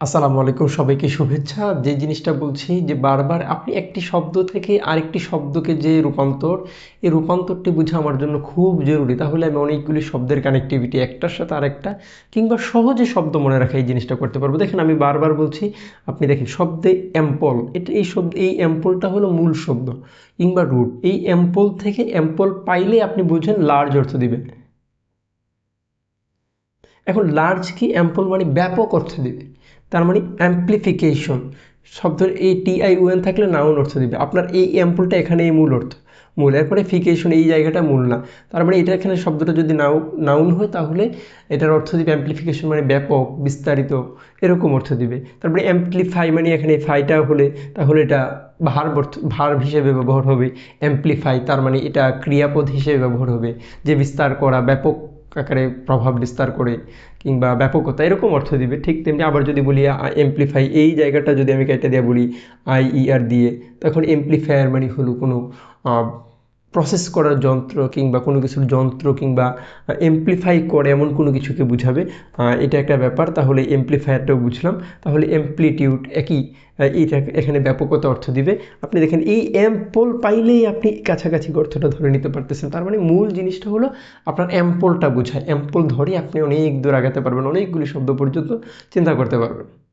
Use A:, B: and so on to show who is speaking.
A: আসসালামু আলাইকুম, সবাইকে শুভেচ্ছা। যে জিনিসটা বলছি যে বারবার আপনি একটি শব্দ থেকে আরেকটি শব্দকে যে রূপান্তর, এই রূপান্তরটি বোঝা আমার জন্য খুব জরুরি। তাহলে আমি অনেকগুলি শব্দের কানেক্টিভিটি একটার সাথে আরেকটা, কিংবা সহজে শব্দ মনে রাখা এই জিনিসটা করতে পারব। দেখেন, আমি বারবার বলছি, আপনি দেখেন, শব্দে অ্যাম্পল এটা এই শব্দ, এই অ্যাম্পলটা হলো মূল শব্দ, কিংবা রুট এই অ্যাম্পল থেকে অ্যাম্পল পাইলে আপনি বুঝেন লার্জ অর্থ দিবেন এখন লার্জ কি অ্যাম্পল মানে ব্যাপক অর্থ দিবে। তার মানে অ্যাম্প্লিফিকেশন শব্দ এই টি আই ওয়েন থাকলে নাউন অর্থ দিবে। আপনার এই অ্যাম্পলটা এখানে এই মূল অর্থ। মূল, এরপরে ফিকেশন এই জায়গাটা মূল না। তার মানে এটা এখানে শব্দটা যদি নাউ নাউন হয় তাহলে এটার অর্থ দিবে অ্যাম্প্লিফিকেশন মানে ব্যাপক, বিস্তারিত, এরকম অর্থ দিবে। তারপরে অ্যাম্প্লিফাই মানে এখানে ফাইটা হলে তাহলে এটা ভার ভার হিসেবে ব্যবহার হবে। অ্যাম্প্লিফাই তার মানে এটা ক্রিয়াপদ হিসেবে ব্যবহার হবে। যে বিস্তার করা, ব্যাপক আকারে প্রভাব বিস্তার করে কিংবা ব্যাপকতা, এরকম অর্থ দিবে। ঠিক তেমনি আবার যদি বলি এমপ্লিফাই এই জায়গাটা যদি আমি কেটে দিয়ে বলি আই ই আর দিয়ে, তখন এমপ্লিফায়ার মানে হলো কোনো প্রসেস করার যন্ত্র কিংবা কোনো কিছুর যন্ত্র কিংবা এমপ্লিফাই করে এমন কোনো কিছুকে বুঝাবে এটা একটা ব্যাপার। তাহলে এমপ্লিফায়ারটাও বুঝলাম। তাহলে এমপ্লিটিউড একই এইটা এখানে ব্যাপকতা অর্থ দিবে। আপনি দেখেন, এই অ্যাম্পল পাইলেই আপনি কাছাকাছি অর্থটা ধরে নিতে পারতেছেন। তার মানে মূল জিনিসটা হলো আপনার অ্যাম্পলটা বোঝায় অ্যাম্পল ধরে আপনি অনেক দূর আগাতে পারবেন, অনেকগুলি শব্দ পর্যন্ত চিন্তা করতে পারবেন।